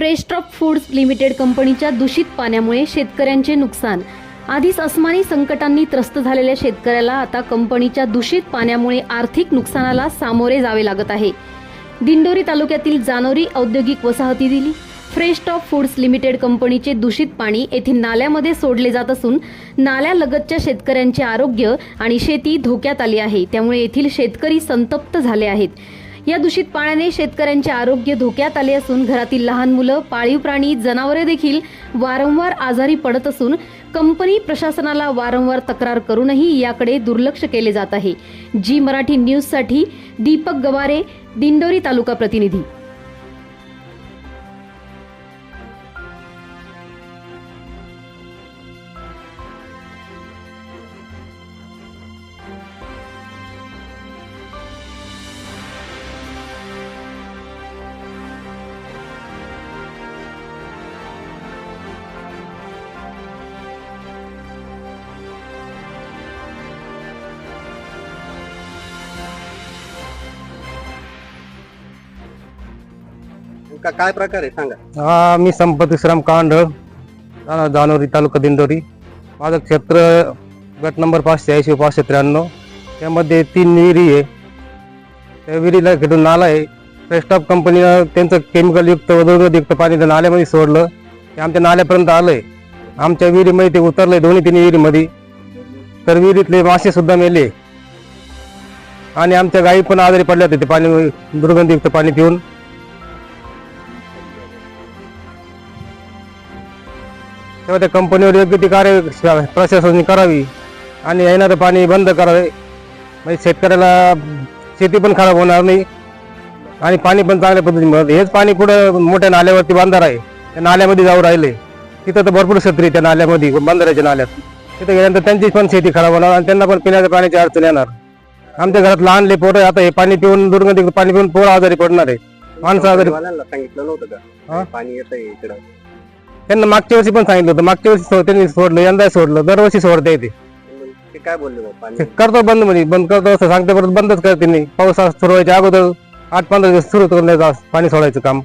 फ्रेशट्रॉप foods limited कंपनीच्या दूषित पाण्यामुळे शेतकऱ्यांचे नुकसान. आधीच अस्मानी संकटांनी त्रस्त झालेल्या शेतकऱ्याला आता कंपनीच्या दूषित पाण्यामुळे आर्थिक नुकसानाला सामोरे जावे लागत आहे. दिंडोरी तालुक्यातील जानोरी औद्योगिक वसाहती दिली. फ्रेश टॉप फूड्स लिमिटेड कंपनीचे दूषित पाणी येथील नाल्यामध्ये सोडले जात असून नाल्यालगतच्या शेतकऱ्यांचे आरोग्य आणि शेती धोक्यात आली आहे. त्यामुळे येथील शेतकरी संतप्त झाले आहेत. या दूषित पाण्याने शेतकऱ्यांचे आरोग्य धोक्यात आले असून घरातील लहान मुलं पाळीव प्राणी जनावरे देखील वारंवार आजारी पडत असून कंपनी प्रशासनाला वारंवार तक्रार करूनही याकडे दुर्लक्ष केले जात आहे. जी मराठी न्यूजसाठी दीपक गवारे दिंडोरी तालुका प्रतिनिधी. का काय प्रकार आहे? सांगा. हा मी संपत विश्राम कांडळ राहणार जानोरी तालुका दिंडोरी. माझं क्षेत्र गट नंबर पाचशे ऐंशी पाचशे त्र्याण्णव. त्यामध्ये तीन विहिरी आहे. त्या विहिरीला घेऊन नाला आहे. फ्रेस्टॉप कंपनीनं त्यांचं केमिकलयुक्त व दुर्गंधयुक्त पाणी त्या नाल्यामध्ये सोडलं. ते आमच्या नाल्यापर्यंत आलंय. आमच्या विहिरीमध्ये ते उतरलंय दोन्ही तीन विहिरीमध्ये. तर विहिरीतले मासेसुद्धा मेले. आणि आमच्या गायी पण आजारी पडल्या होत्या ते पाणी दुर्गंधयुक्त पाणी पिऊन. तेव्हा त्या कंपनीवर योग्य ती कार्य प्रशासनाने करावी. आणि येणारं पाणी बंद करावे. म्हणजे शेतकऱ्याला शेती पण खराब होणार नाही. आणि पाणी पण चांगल्या पद्धतीने मिळत हेच पाणी कुठं मोठ्या नाल्यावरती बांधार आहे. त्या नाल्यामध्ये जाऊ राहिले. तिथं तर भरपूर क्षेत्र त्या नाल्यामध्ये बंधाऱ्याच्या नाल्यात. तिथं गेल्यानंतर त्यांची पण शेती खराब होणार आणि त्यांना पण पिण्याच्या पाण्याची अडचण येणार. आमच्या घरात लहानले पोरं आता हे पाणी पिऊन दुर्गंधी पाणी पिऊन पोरं आजारी पडणार आहे माणसं आजारी सांगितलं नव्हतं? का? पाणी येत आहे इकडं. त्यांना मागच्या वर्षी पण सांगितलं होतं. मागच्या वर्षी सो- त्यांनी सोडलं यंदा सोडलं. दरवर्षी सोडता येते ते काय बोलले पाणी? करतो बंद म्हणे बंद करतो असं सांगते परत बंदच करते नाही पाऊस सुरू व्हायच्या अगोदर आठ पंधरा दिवस सुरू करण्याचं पाणी सोडायचं काम.